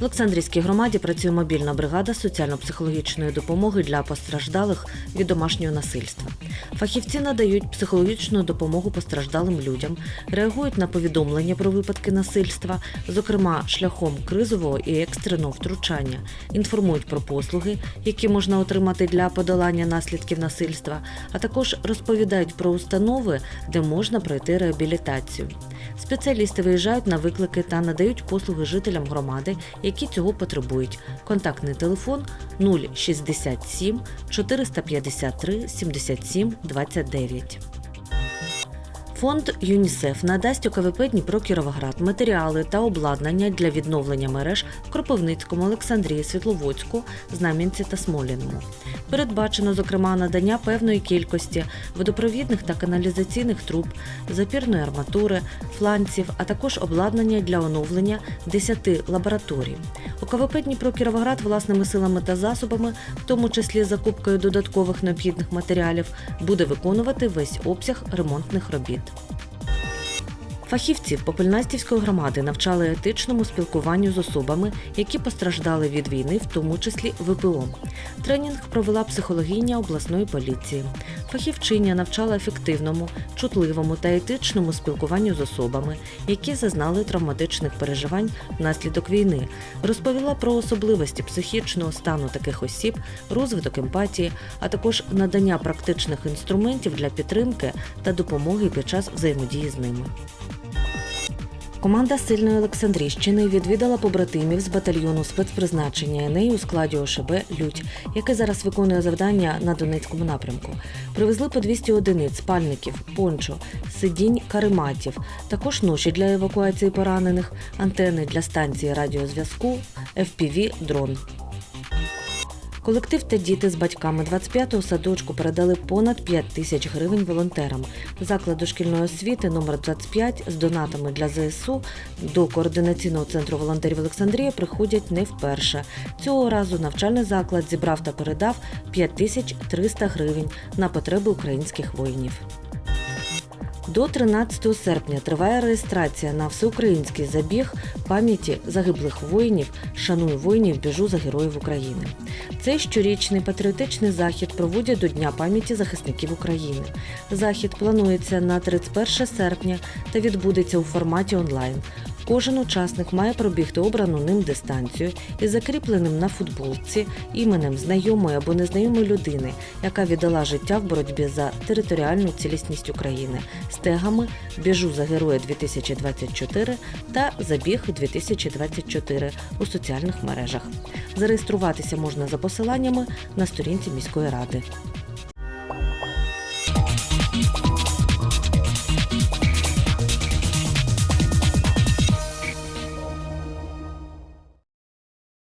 В Олександрійській громаді працює мобільна бригада соціально-психологічної допомоги для постраждалих від домашнього насильства. Фахівці надають психологічну допомогу постраждалим людям, реагують на повідомлення про випадки насильства, зокрема шляхом кризового і екстреного втручання, інформують про послуги, які можна отримати для подолання наслідків насильства, а також розповідають про установи, де можна пройти реабілітацію. Спеціалісти виїжджають на виклики та надають послуги жителям громади, які цього потребують. Контактний телефон 067 453 77 29. Фонд ЮНІСЕФ надасть ОКВП Дніпро Кіровоград матеріали та обладнання для відновлення мереж в Кропивницькому, Олександрії, Світловодську, Знам'янці та Смоліному. Передбачено, зокрема, надання певної кількості водопровідних та каналізаційних труб, запірної арматури, фланців, а також обладнання для оновлення 10 лабораторій. ОКВП Дніпро Кіровоград власними силами та засобами, в тому числі закупкою додаткових необхідних матеріалів, буде виконувати весь обсяг ремонтних робіт. Perfecto. Фахівців Попельнастівської громади навчали етичному спілкуванню з особами, які постраждали від війни, в тому числі ВПО. Тренінг провела психологиня обласної поліції. Фахівчиня навчала ефективному, чутливому та етичному спілкуванню з особами, які зазнали травматичних переживань внаслідок війни. Розповіла про особливості психічного стану таких осіб, розвиток емпатії, а також надання практичних інструментів для підтримки та допомоги під час взаємодії з ними. Команда сильної Олександрійщини відвідала побратимів з батальйону спецпризначення «Еней» у складі ОШБ Людь, яке зараз виконує завдання на Донецькому напрямку. Привезли по 200 одиниць спальників, пончо, сидінь, карематів, також ноші для евакуації поранених, антени для станції радіозв'язку, FPV, дрон. Колектив та діти з батьками 25-го садочку передали понад 5 тисяч гривень волонтерам. Заклад дошкільної освіти номер 25 з донатами для ЗСУ до координаційного центру волонтерів Олександрія приходять не вперше. Цього разу навчальний заклад зібрав та передав 5300 гривень на потреби українських воїнів. До 13 серпня триває реєстрація на всеукраїнський забіг пам'яті загиблих воїнів Шаную воїнів, біжу за героїв України. Цей щорічний патріотичний захід проводять до Дня пам'яті захисників України. Захід планується на 31 серпня та відбудеться у форматі онлайн. Кожен учасник має пробігти обрану ним дистанцію із закріпленим на футболці іменем знайомої або незнайомої людини, яка віддала життя в боротьбі за територіальну цілісність України з тегами Біжу за героя 2024 та Забіг 2024 у соціальних мережах. Зареєструватися можна за посиланнями на сторінці міської ради.